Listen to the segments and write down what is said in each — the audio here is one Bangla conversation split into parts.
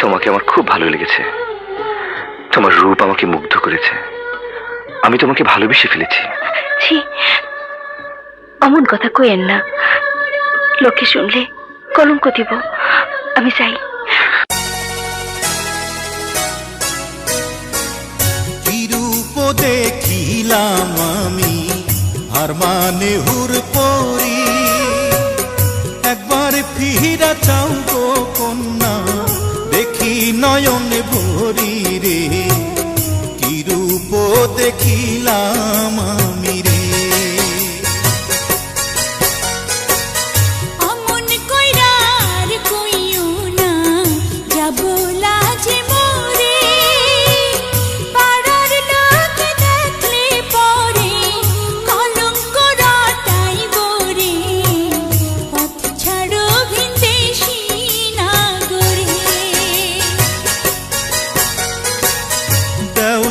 তোমাকে আমার খুব ভালো লেগেছে। তোমার রূপ আমাকে মুগ্ধ করেছে। আমি তোমাকে ভালোবেসে ফেলেছি। ছি অমন কথা কইেন না। লোকে শুনলে কলঙ্ক দিব। আমি চাই। কিরূপ দেখিলাম আমি আর মানে হুর পরি। একবার ফিরা চাও গো কন্যা। নয়ন ভরি রে কিরূপ দেখিলাম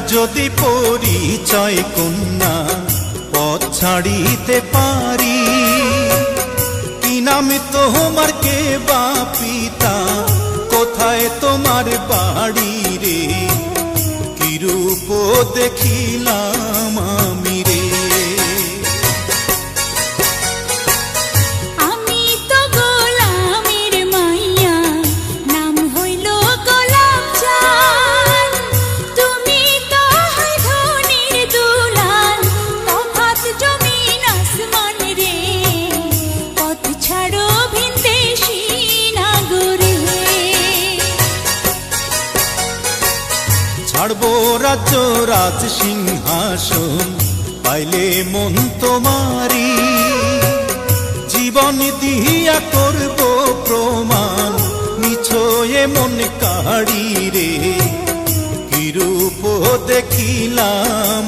যদি পরিচয় কন্যা, পথ ছাড়িতে পারি। কি নাম তোমার, কে বা পিতা, কোথায় তোমার বাড়ি রে? কিরূপ দেখিলাম ছাড়বো রাজ্য রাজ সিংহাসন, পাইলে মন তোমারি জীবন দিয়া করব প্রমাণ, নিছয়ে মন কাড়ি রে। কিরূপ দেখিলাম